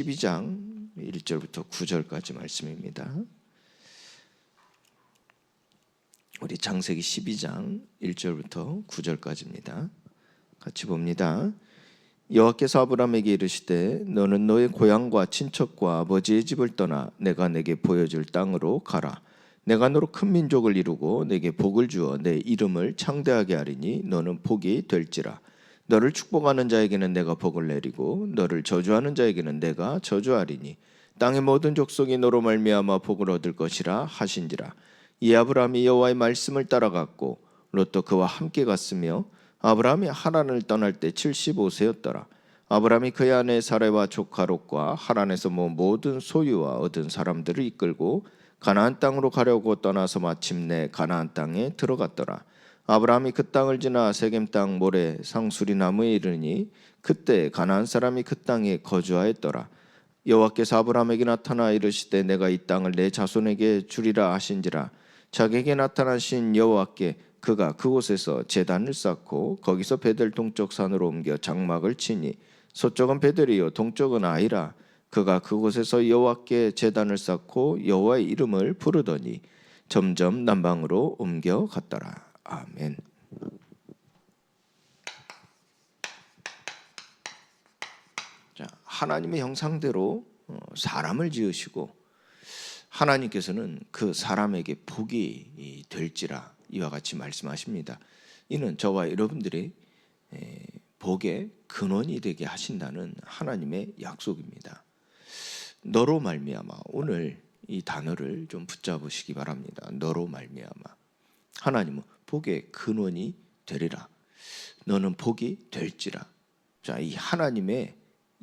12장 1절부터 9절까지 말씀입니다. 우리 장세기 12장 1절부터 9절까지입니다. 같이 봅니다. 여호와께서 아브라함에게 이르시되 너는 너의 고향과 친척과 아버지의 집을 떠나 내가 내게 보여줄 땅으로 가라. 내가 너로 큰 민족을 이루고 내게 복을 주어 내 이름을 창대하게 하리니 너는 복이 될지라. 너를 축복하는 자에게는 내가 복을 내리고 너를 저주하는 자에게는 내가 저주하리니 땅의 모든 족속이 너로 말미암아 복을 얻을 것이라 하신지라. 이 아브라함이 여호와의 말씀을 따라갔고 롯도 그와 함께 갔으며 아브라함이 하란을 떠날 때 75세였더라. 아브라함이 그의 아내 사레와 조카 롯과 하란에서 모은 모든 소유와 얻은 사람들을 이끌고 가나안 땅으로 가려고 떠나서 마침내 가나안 땅에 들어갔더라. 아브라함이 그 땅을 지나 세겜 땅 모래 상수리 나무에 이르니 그때 가나안 사람이 그 땅에 거주하였더라. 여호와께서 아브라함에게 나타나 이르시되 내가 이 땅을 내 자손에게 주리라 하신지라. 자기에게 나타나신 여호와께 그가 그곳에서 제단을 쌓고 거기서 베델 동쪽 산으로 옮겨 장막을 치니 서쪽은 베델이요 동쪽은 아이라. 그가 그곳에서 여호와께 제단을 쌓고 여호와의 이름을 부르더니 점점 남방으로 옮겨 갔더라 아멘. 자, 하나님의 형상대로 어, 사람을 지으시고 하나님께서는 그 사람에게 복이 될지라 이와 같이 말씀하십니다. 이는 저와 여러분들이 에, 복의 근원이 되게 하신다는 하나님의 약속입니다. 너로 말미암아 오늘 이 단어를 좀 붙잡으시기 바랍니다. 너로 말미암아 하나님은 복의 근원이 되리라. 너는 복이 될지라. 자, 이 하나님의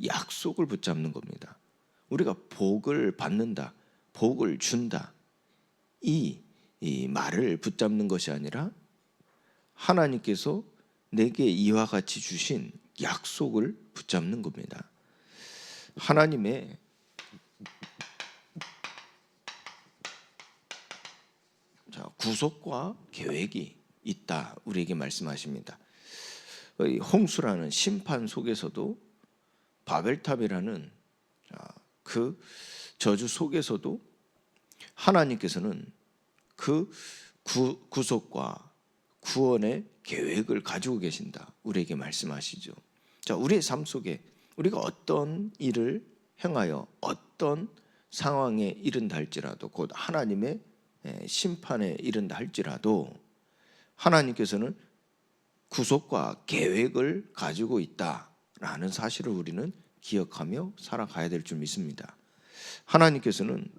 약속을 붙잡는 겁니다. 우리가 복을 받는다, 복을 준다. 이, 이 말을 붙잡는 것이 아니라 하나님께서 내게 이와 같이 주신 약속을 붙잡는 겁니다. 하나님의 자, 구속과 계획이 있다 우리에게 말씀하십니다. 이 홍수라는 심판 속에서도 바벨탑이라는 자, 그 저주 속에서도 하나님께서는 그 구, 구속과 구원의 계획을 가지고 계신다. 우리에게 말씀하시죠. 자, 우리의 삶 속에 우리가 어떤 일을 행하여 어떤 상황에 이른다 할지라도 곧 하나님의 심판에 이른다 할지라도 하나님께서는 구속과 계획을 가지고 있다라는 사실을 우리는 기억하며 살아가야 될 줄 믿습니다. 하나님께서는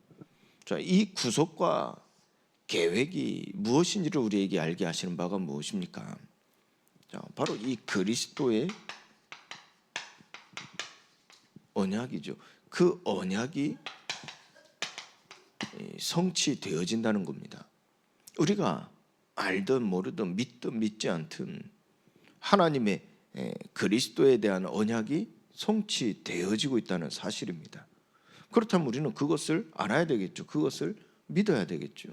이 구속과 계획이 무엇인지를 우리에게 알게 하시는 바가 무엇입니까? 자, 바로 이 그리스도의 언약이죠. 그 언약이 성취되어진다는 겁니다. 우리가 알든 모르든 믿든 믿지 않든 하나님의 그리스도에 대한 언약이 성취되어지고 있다는 사실입니다. 그렇다면 우리는 그것을 알아야 되겠죠. 그것을 믿어야 되겠죠.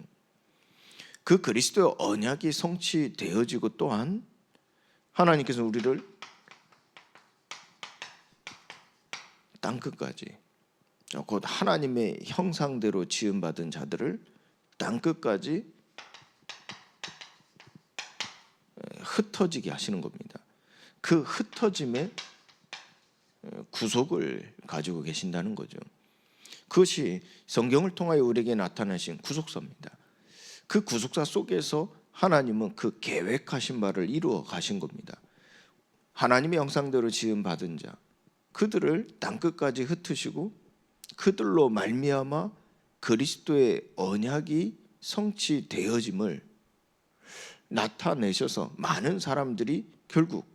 그 그리스도의 언약이 성취되어지고 또한 하나님께서 우리를 땅 끝까지 곧 하나님의 형상대로 지음받은 자들을 땅 끝까지 흩어지게 하시는 겁니다. 그 흩어짐의 구속을 가지고 계신다는 거죠. 그것이 성경을 통하여 우리에게 나타나신 구속사입니다. 그 구속사 속에서 하나님은 그 계획하신 바를 이루어 가신 겁니다. 하나님의 형상대로 지음 받은 자 그들을 땅 끝까지 흩으시고 그들로 말미암아 그리스도의 언약이 성취되어짐을 나타내셔서 많은 사람들이 결국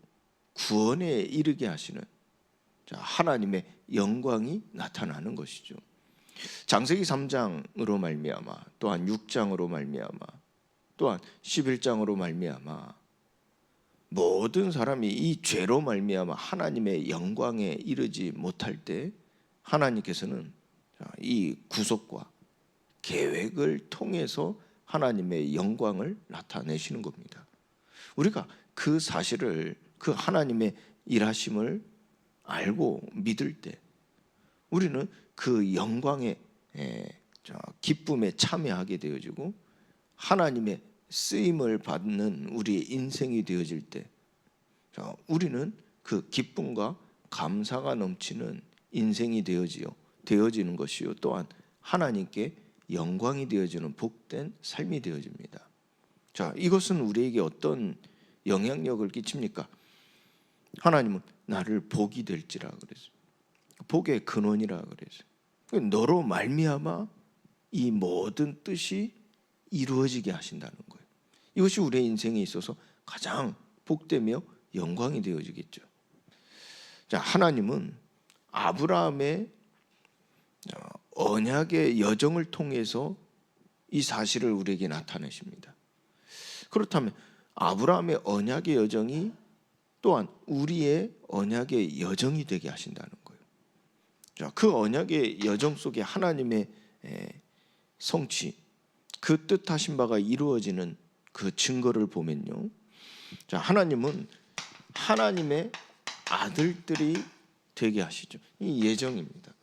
구원에 이르게 하시는 하나님의 영광이 나타나는 것이죠. 장세기 3장으로 말미암아 또한 6장으로 말미암아 또한 11장으로 말미암아 모든 사람이 이 죄로 말미암아 하나님의 영광에 이르지 못할 때 하나님께서는 이 구속과 계획을 통해서 하나님의 영광을 나타내시는 겁니다. 우리가 그 사실을 그 하나님의 일하심을 알고 믿을 때 우리는 그 영광의 기쁨에 참여하게 되어지고 하나님의 쓰임을 받는 우리의 인생이 되어질 때 자, 우리는 그 기쁨과 감사가 넘치는 인생이 되어지요 되어지는 것이요 또한 하나님께 영광이 되어지는 복된 삶이 되어집니다. 자, 이것은 우리에게 어떤 영향력을 끼칩니까? 하나님은 나를 복이 될지라 그랬어요. 복의 근원이라 그랬어요. 너로 말미암아 이 모든 뜻이 이루어지게 하신다는 거예요. 이것이 우리의 인생에 있어서 가장 복되며 영광이 되어지겠죠. 자, 하나님은 아브라함의 어, 언약의 여정을 통해서 이 사실을 우리에게 나타내십니다. 그렇다면 아브라함의 언약의 여정이 또한 우리의 언약의 여정이 되게 하신다는 거예요. 자, 그 언약의 여정 속에 하나님의 에, 성취, 그 뜻하신 바가 이루어지는 그 증거를 보면요. 자, 하나님은 하나님의 아들들이 되게 하시죠. 이 예정입니다.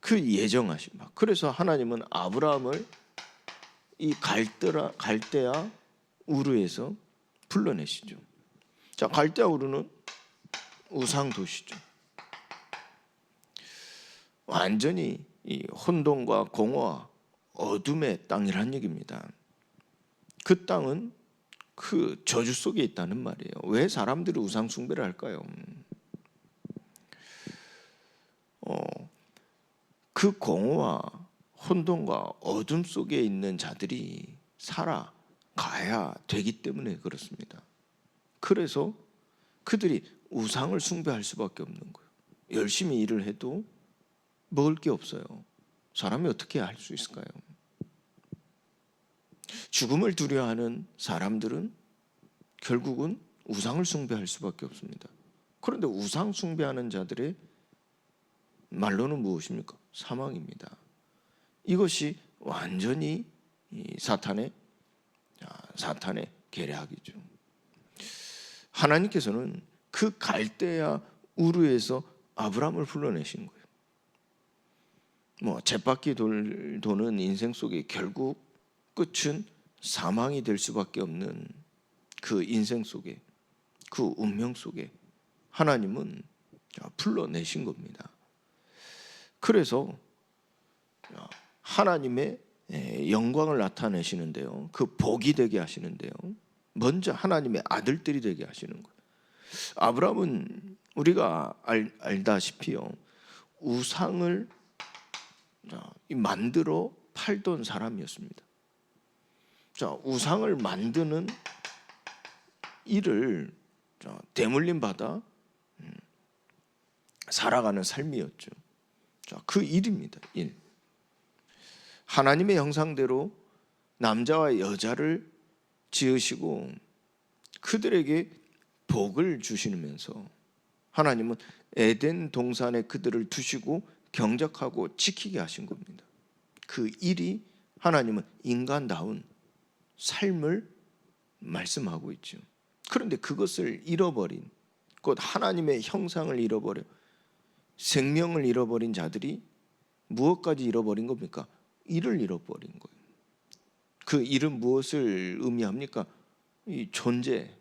그 예정하신 바. 그래서 하나님은 아브라함을 이 갈대라 갈대아 우르에서 불러내시죠. 자, 갈대아 우르는 우상 도시죠. 완전히 이 혼돈과 공허와 어둠의 땅이란 얘기입니다. 그 땅은 그 저주 속에 있다는 말이에요. 왜 사람들이 우상 숭배를 할까요? 어, 그 공허와 혼돈과 어둠 속에 있는 자들이 살아가야 되기 때문에 그렇습니다. 그래서 그들이 우상을 숭배할 수밖에 없는 거예요. 열심히 일을 해도 먹을 게 없어요. 사람이 어떻게 할 수 있을까요? 죽음을 두려워하는 사람들은 결국은 우상을 숭배할 수밖에 없습니다. 그런데 우상 숭배하는 자들의 말로는 무엇입니까? 사망입니다. 이것이 완전히 사탄의 사탄의 계략이죠. 하나님께서는 그 갈대아 우르에서 아브라함을 불러내신 거예요. 뭐 쳇바퀴 돌, 도는 인생 속에 결국 끝은 사망이 될 수밖에 없는 그 인생 속에 그 운명 속에 하나님은 불러내신 겁니다. 그래서 하나님의 영광을 나타내시는데요. 그 복이 되게 하시는데요. 먼저 하나님의 아들들이 되게 하시는 거예요. 아브라함은 우리가 알, 알다시피요. 우상을 만들어 팔던 사람이었습니다. 자, 우상을 만드는 일을 대물림 받아 음, 살아가는 삶이었죠. 자, 그 일입니다. 일. 하나님의 형상대로 남자와 여자를 지으시고 그들에게 복을 주시면서 하나님은 에덴 동산에 그들을 두시고 경작하고 지키게 하신 겁니다. 그 일이 하나님은 인간다운 삶을 말씀하고 있죠. 그런데 그것을 잃어버린 곧 하나님의 형상을 잃어버려 생명을 잃어버린 자들이 무엇까지 잃어버린 겁니까? 일을 잃어버린 거예요. 그 일은 무엇을 의미합니까? 이 존재,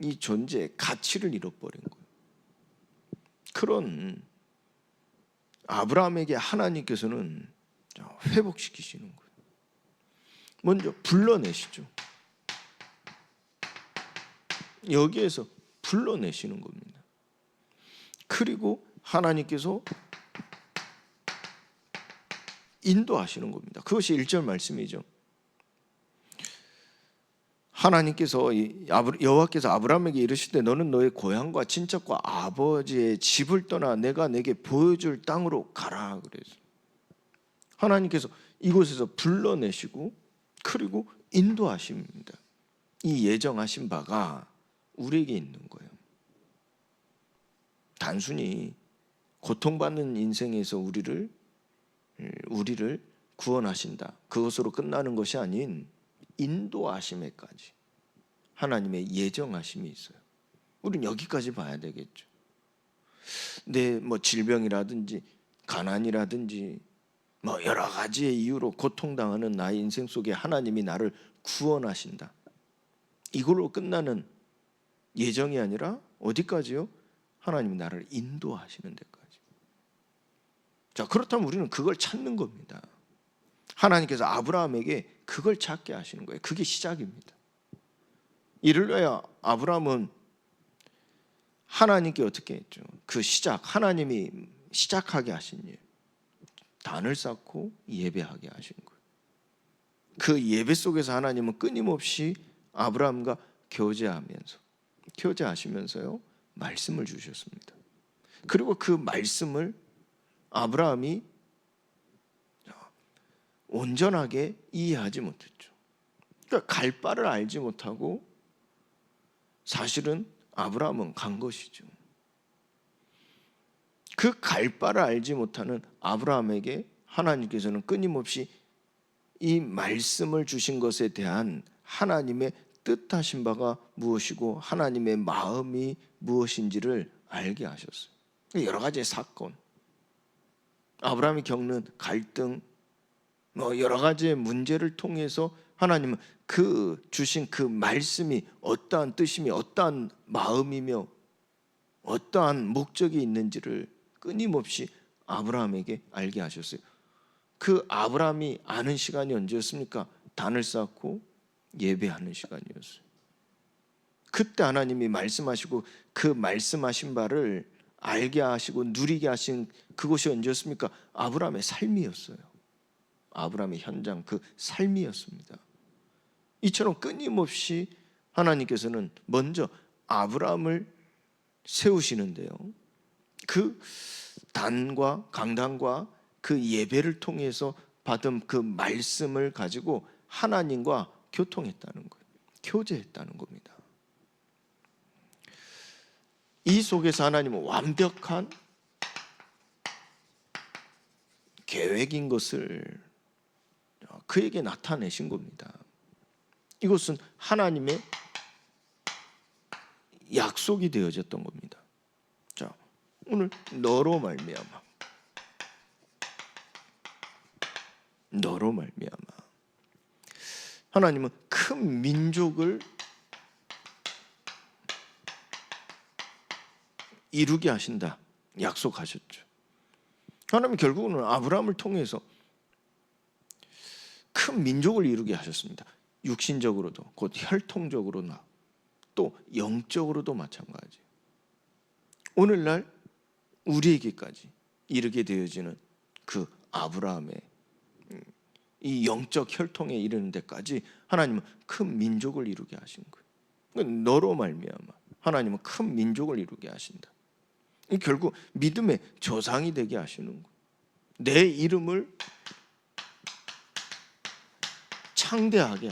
이 존재의 가치를 잃어버린 거예요. 그런 아브라함에게 하나님께서는 회복시키시는 거예요. 먼저 불러내시죠. 여기에서 불러내시는 겁니다. 그리고 하나님께서 인도하시는 겁니다. 그것이 1절 말씀이죠. 하나님께서 여호와께서 아브라함에게 이르시되 너는 너의 고향과 친척과 아버지의 집을 떠나 내가 내게 보여줄 땅으로 가라 그래서 하나님께서 이곳에서 불러내시고 그리고 인도하십니다. 이 예정하신 바가 우리에게 있는 거예요. 단순히 고통받는 인생에서 우리를 우리를 구원하신다. 그것으로 끝나는 것이 아닌 인도하심에까지 하나님의 예정하심이 있어요. 우리는 여기까지 봐야 되겠죠. 내 뭐 질병이라든지 가난이라든지 뭐 여러 가지의 이유로 고통당하는 나의 인생 속에 하나님이 나를 구원하신다. 이걸로 끝나는 예정이 아니라 어디까지요? 하나님이 나를 인도하시는 데까지. 자, 그렇다면 우리는 그걸 찾는 겁니다. 하나님께서 아브라함에게 그걸 찾게 하시는 거예요. 그게 시작입니다. 이를로야 아브라함은 하나님께 어떻게 했죠? 그 시작, 하나님이 시작하게 하신 일. 단을 쌓고 예배하게 하신 거예요. 그 예배 속에서 하나님은 끊임없이 아브라함과 교제하면서 교제하시면서요 말씀을 주셨습니다. 그리고 그 말씀을 아브라함이 온전하게 이해하지 못했죠. 그러니까 갈 바를 알지 못하고 사실은 아브라함은 간 것이죠. 그 갈 바를 알지 못하는 아브라함에게 하나님께서는 끊임없이 이 말씀을 주신 것에 대한 하나님의 뜻하신 바가 무엇이고 하나님의 마음이 무엇인지를 알게 하셨어요. 여러 가지의 사건, 아브라함이 겪는 갈등, 뭐 여러 가지의 문제를 통해서 하나님은 그 주신 그 말씀이 어떠한 뜻이며 어떠한 마음이며 어떠한 목적이 있는지를 끊임없이 아브라함에게 알게 하셨어요. 그 아브라함이 아는 시간이 언제였습니까? 단을 쌓고 예배하는 시간이었어요. 그때 하나님이 말씀하시고 그 말씀하신 바를 알게 하시고 누리게 하신 그것이 언제였습니까? 아브라함의 삶이었어요. 아브라함의 현장 그 삶이었습니다. 이처럼 끊임없이 하나님께서는 먼저 아브라함을 세우시는데요. 그 단과 강단과 그 예배를 통해서 받은 그 말씀을 가지고 하나님과 교통했다는 거예요. 교제했다는 겁니다. 이 속에서 하나님은 완벽한 계획인 것을 그에게 나타내신 겁니다. 이것은 하나님의 약속이 되어졌던 겁니다. 자, 오늘 너로 말미암아 너로 말미암아 하나님은 큰 민족을 이루게 하신다 약속하셨죠. 하나님 결국은 아브라함을 통해서 큰 민족을 이루게 하셨습니다. 육신적으로도 곧 혈통적으로나 또 영적으로도 마찬가지. 오늘날 우리에게까지 이르게 되어지는 그 아브라함의 음, 이 영적 혈통에 이르는 데까지 하나님은 큰 민족을 이루게 하신 거예요. 그러니까 너로 말미암아 하나님은 큰 민족을 이루게 하신다. 이 결국 믿음의 조상이 되게 하시는 거예요. 내 이름을 창대하게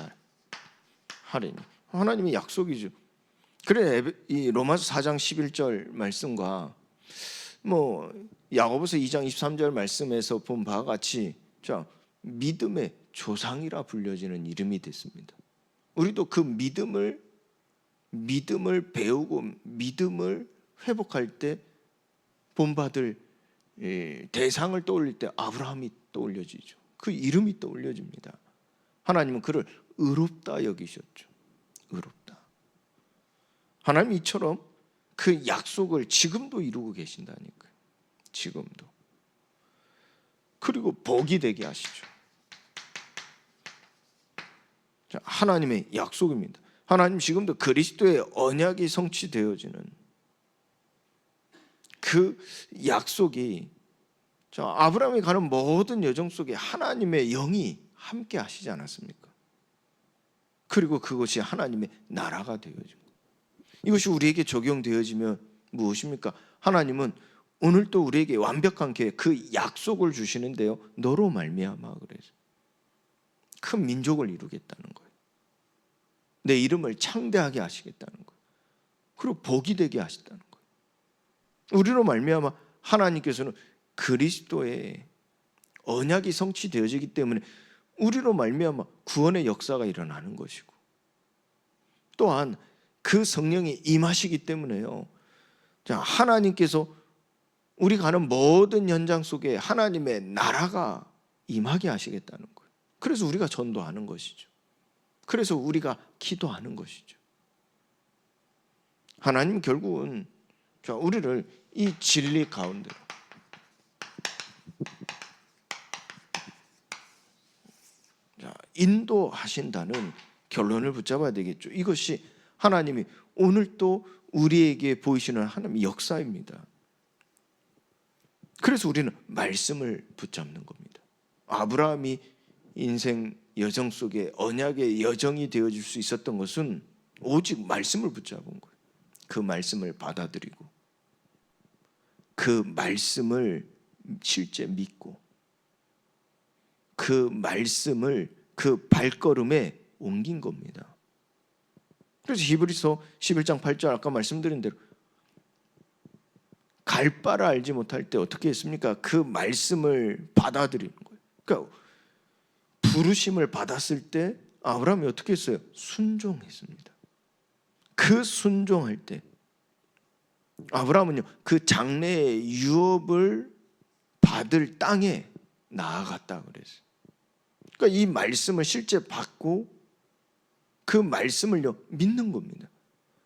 하리니 하나님의 약속이죠. 그래 이 로마서 4장 11절 말씀과 뭐 야고보서 2장 23절 말씀에서 본 바와 같이 자 믿음의 조상이라 불려지는 이름이 됐습니다. 우리도 그 믿음을 믿음을 배우고 믿음을 회복할 때 본받을 예, 대상을 떠올릴 때 아브라함이 떠올려지죠. 그 이름이 떠올려집니다. 하나님은 그를 의롭다 여기셨죠. 의롭다. 하나님 이처럼 그 약속을 지금도 이루고 계신다니까요. 지금도. 그리고 복이 되게 하시죠. 자, 하나님의 약속입니다. 하나님 지금도 그리스도의 언약이 성취되어지는 그 약속이 자, 아브라함이 가는 모든 여정 속에 하나님의 영이 함께 하시지 않았습니까? 그리고 그것이 하나님의 나라가 되어진 거. 이것이 우리에게 적용되어지면 무엇입니까? 하나님은 오늘 또 우리에게 완벽한 계획, 그 약속을 주시는데요. 너로 말미암아 그래서 큰 민족을 이루겠다는 거예요. 내 이름을 창대하게 하시겠다는 거예요. 그리고 복이 되게 하시다는 거예요. 우리로 말미암아 하나님께서는 그리스도의 언약이 성취되어지기 때문에 우리로 말미암아 구원의 역사가 일어나는 것이고 또한 그 성령이 임하시기 때문에요. 자, 하나님께서 우리 가는 모든 현장 속에 하나님의 나라가 임하게 하시겠다는 거예요. 그래서 우리가 전도하는 것이죠. 그래서 우리가 기도하는 것이죠. 하나님 결국은 자, 우리를 이 진리 가운데 자, 인도하신다는 결론을 붙잡아야 되겠죠. 이것이 하나님이 오늘 또 우리에게 보이시는 하나님의 역사입니다. 그래서 우리는 말씀을 붙잡는 겁니다. 아브라함이 인생 여정 속에 언약의 여정이 되어줄 수 있었던 것은 오직 말씀을 붙잡은 거예요. 그 말씀을 받아들이고 그 말씀을 실제 믿고 그 말씀을 그 발걸음에 옮긴 겁니다. 그래서 히브리서 11장 8절 아까 말씀드린 대로 갈 바를 알지 못할 때 어떻게 했습니까? 그 말씀을 받아들이는 거예요. 그러니까 부르심을 받았을 때 아브라함이 어떻게 했어요? 순종했습니다. 그 순종할 때 아브라함은요 그 장래의 유업을 받을 땅에 나아갔다 그랬어요. 그러니까 이 말씀을 실제 받고 그 말씀을요 믿는 겁니다.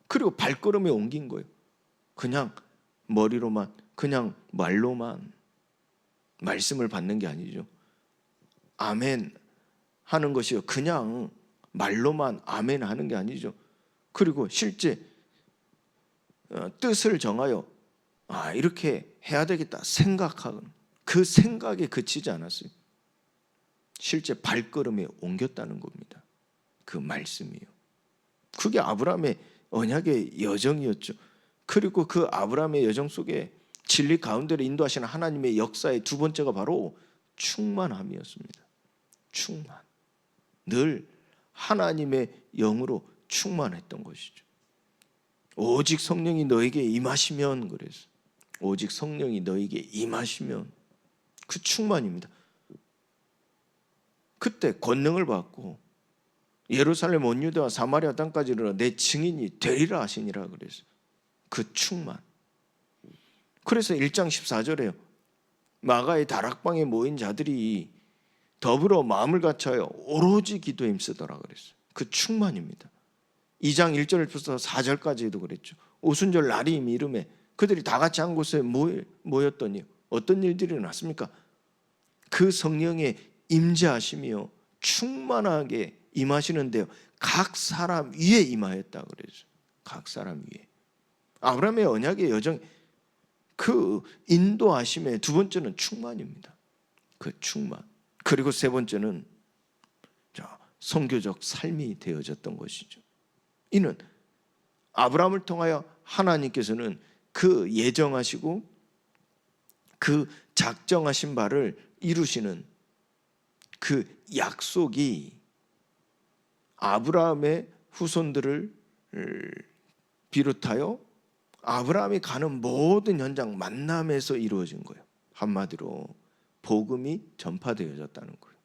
그리고 발걸음에 옮긴 거예요. 그냥 머리로만 그냥 말로만 말씀을 받는 게 아니죠. 아멘 하는 것이요. 그냥 말로만 아멘 하는 게 아니죠. 그리고 실제 어, 뜻을 정하여 아 이렇게 해야 되겠다 생각하는 그 생각에 그치지 않았어요. 실제 발걸음에 옮겼다는 겁니다. 그 말씀이요. 그게 아브라함의 언약의 여정이었죠. 그리고 그 아브라함의 여정 속에 진리 가운데로 인도하시는 하나님의 역사의 두 번째가 바로 충만함이었습니다. 충만. 늘 하나님의 영으로 충만했던 것이죠. 오직 성령이 너에게 임하시면 그래서 오직 성령이 너에게 임하시면 그 충만입니다. 그때 권능을 받고 예루살렘 온 유대와 사마리아 땅까지 이르러 내 증인이 되리라 하시니라 그래서 그 충만. 그래서 1장 14절에요. 마가의 다락방에 모인 자들이 더불어 마음을 갖춰요 오로지 기도에 힘쓰더라 그랬어요. 그 충만입니다. 2장 1절부터 4절까지도 그랬죠. 오순절 날이 이름에 그들이 다 같이 한 곳에 모였더니 어떤 일들이 났습니까? 그 성령의 임재하심이요 충만하게 임하시는데요. 각 사람 위에 임하였다 그러죠. 각 사람 위에. 아브라함의 언약의 여정 그 인도하심의 두 번째는 충만입니다. 그 충만. 그리고 세 번째는 성교적 삶이 되어졌던 것이죠. 이는 아브라함을 통하여 하나님께서는 그 예정하시고 그 작정하신 바를 이루시는 그 약속이 아브라함의 후손들을 비롯하여 아브라함이 가는 모든 현장 만남에서 이루어진 거예요. 한마디로 복음이 전파되어졌다는 거예요.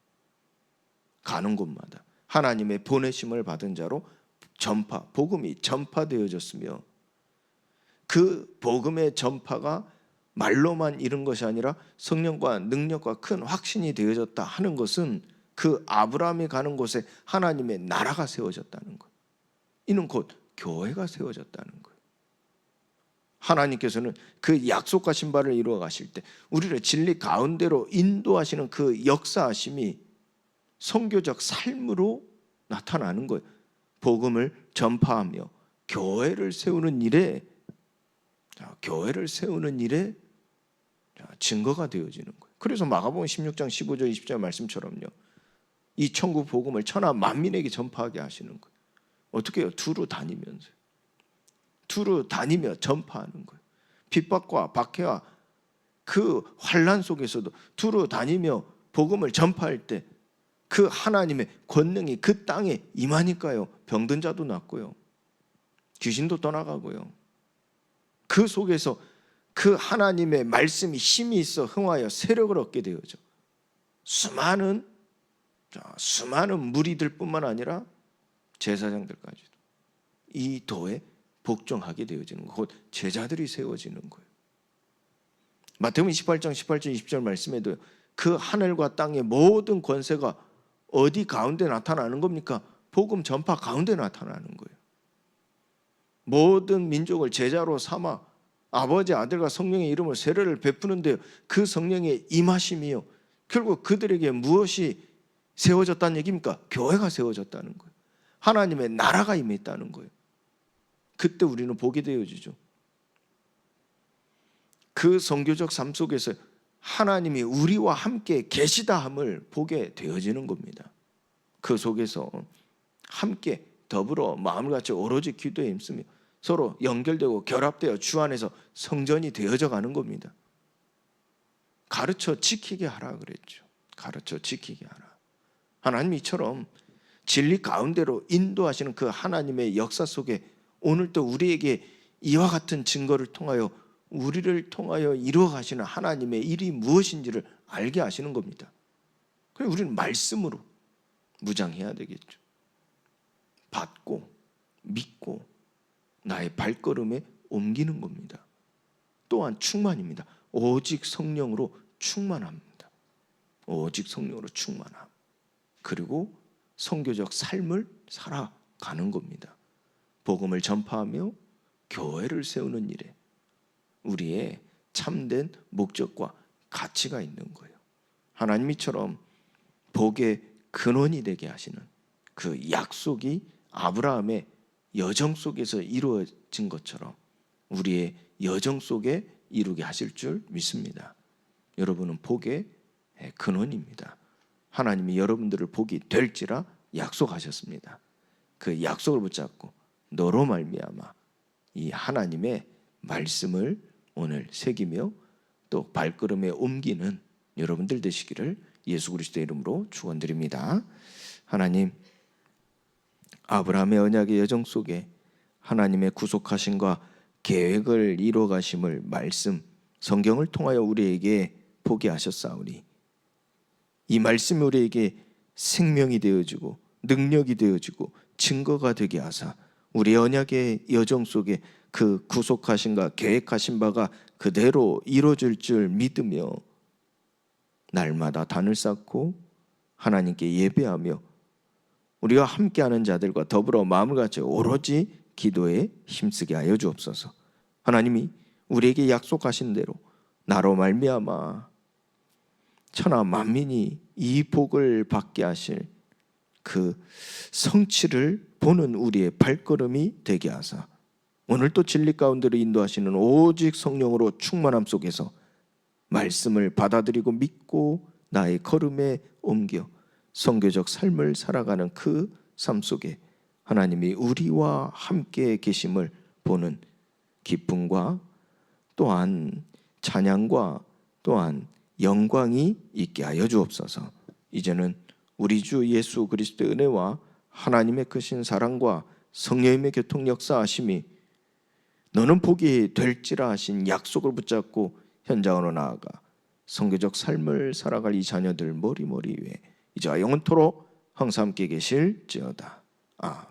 가는 곳마다 하나님의 보내심을 받은 자로 전파, 복음이 전파되어졌으며 그 복음의 전파가 말로만 이른 것이 아니라 성령과 능력과 큰 확신이 되어졌다 하는 것은 그 아브라함이 가는 곳에 하나님의 나라가 세워졌다는 것. 이는 곧 교회가 세워졌다는 거예요. 하나님께서는 그 약속하신 바를 이루어 가실 때 우리를 진리 가운데로 인도하시는 그 역사하심이 성교적 삶으로 나타나는 거예요. 복음을 전파하며 교회를 세우는 일에 교회를 세우는 일에 증거가 되어지는 거예요. 그래서 마가복음 16장 15절 20절 말씀처럼요. 이 천국 복음을 천하 만민에게 전파하게 하시는 거예요. 어떻게 해요? 두루 다니면서 두루 다니며 전파하는 거예요. 핍박과 박해와 그 환란 속에서도 두루 다니며 복음을 전파할 때 그 하나님의 권능이 그 땅에 임하니까요. 병든 자도 낫고요. 귀신도 떠나가고요. 그 속에서 그 하나님의 말씀이 힘이 있어 흥하여 세력을 얻게 되어져. 수많은 수많은 무리들뿐만 아니라 제사장들까지도 이 도에 복종하게 되어지는 것, 곧 제자들이 세워지는 거예요. 마태복음 28장 18절 20절 말씀에도 그 하늘과 땅의 모든 권세가 어디 가운데 나타나는 겁니까? 복음 전파 가운데 나타나는 거예요. 모든 민족을 제자로 삼아 아버지 아들과 성령의 이름으로 세례를 베푸는데 그 성령의 임하심이요. 결국 그들에게 무엇이 세워졌다는 얘기입니까? 교회가 세워졌다는 거예요. 하나님의 나라가 임했다는 거예요. 그때 우리는 보게 되어지죠. 그 성교적 삶 속에서 하나님이 우리와 함께 계시다함을 보게 되어지는 겁니다. 그 속에서 함께 더불어 마음을 같이 오로지 기도에 힘쓰며 서로 연결되고 결합되어 주 안에서 성전이 되어져 가는 겁니다. 가르쳐 지키게 하라 그랬죠. 가르쳐 지키게 하라. 하나님 이처럼 진리 가운데로 인도하시는 그 하나님의 역사 속에 오늘도 우리에게 이와 같은 증거를 통하여 우리를 통하여 이루어 가시는 하나님의 일이 무엇인지를 알게 하시는 겁니다. 그래서 우리는 말씀으로 무장해야 되겠죠. 받고 믿고 나의 발걸음에 옮기는 겁니다. 또한 충만입니다. 오직 성령으로 충만합니다. 오직 성령으로 충만함. 그리고 성교적 삶을 살아가는 겁니다. 복음을 전파하며 교회를 세우는 일에 우리의 참된 목적과 가치가 있는 거예요. 하나님이처럼 복의 근원이 되게 하시는 그 약속이 아브라함의 여정 속에서 이루어진 것처럼 우리의 여정 속에 이루게 하실 줄 믿습니다. 여러분은 복의 근원입니다. 하나님이 여러분들을 복이 될지라 약속하셨습니다. 그 약속을 붙잡고 너로 말미암아 이 하나님의 말씀을 오늘 새기며 또 발걸음에 옮기는 여러분들 되시기를 예수 그리스도의 이름으로 축원드립니다. 하나님 아브라함의 언약의 여정 속에 하나님의 구속하심과 계획을 이루어 가심을 말씀 성경을 통하여 우리에게 보게 하셨사오니 이 말씀이 우리에게 생명이 되어지고 능력이 되어지고 증거가 되게 하사 우리 언약의 여정 속에 그 구속하신가 계획하신 바가 그대로 이루어질 줄 믿으며 날마다 단을 쌓고 하나님께 예배하며 우리가 함께하는 자들과 더불어 마음을 같이 오로지 기도에 힘쓰게 하여 주옵소서. 하나님이 우리에게 약속하신 대로 나로 말미암아 천하 만민이 이 복을 받게 하실 그 성취를 보는 우리의 발걸음이 되게 하사 오늘 또 진리 가운데로 인도하시는 오직 성령으로 충만함 속에서 말씀을 받아들이고 믿고 나의 걸음에 옮겨 성교적 삶을 살아가는 그 삶 속에 하나님이 우리와 함께 계심을 보는 기쁨과 또한 찬양과 또한 영광이 있게 하여 주옵소서. 이제는 우리 주 예수 그리스도의 은혜와 하나님의 크신 사랑과 성령님의 교통 역사하심이 너는 복이 될지라 하신 약속을 붙잡고 현장으로 나아가 성교적 삶을 살아갈 이 자녀들 머리머리 위에 이제와 영원토록 항상 함께 계실지어다. 아멘.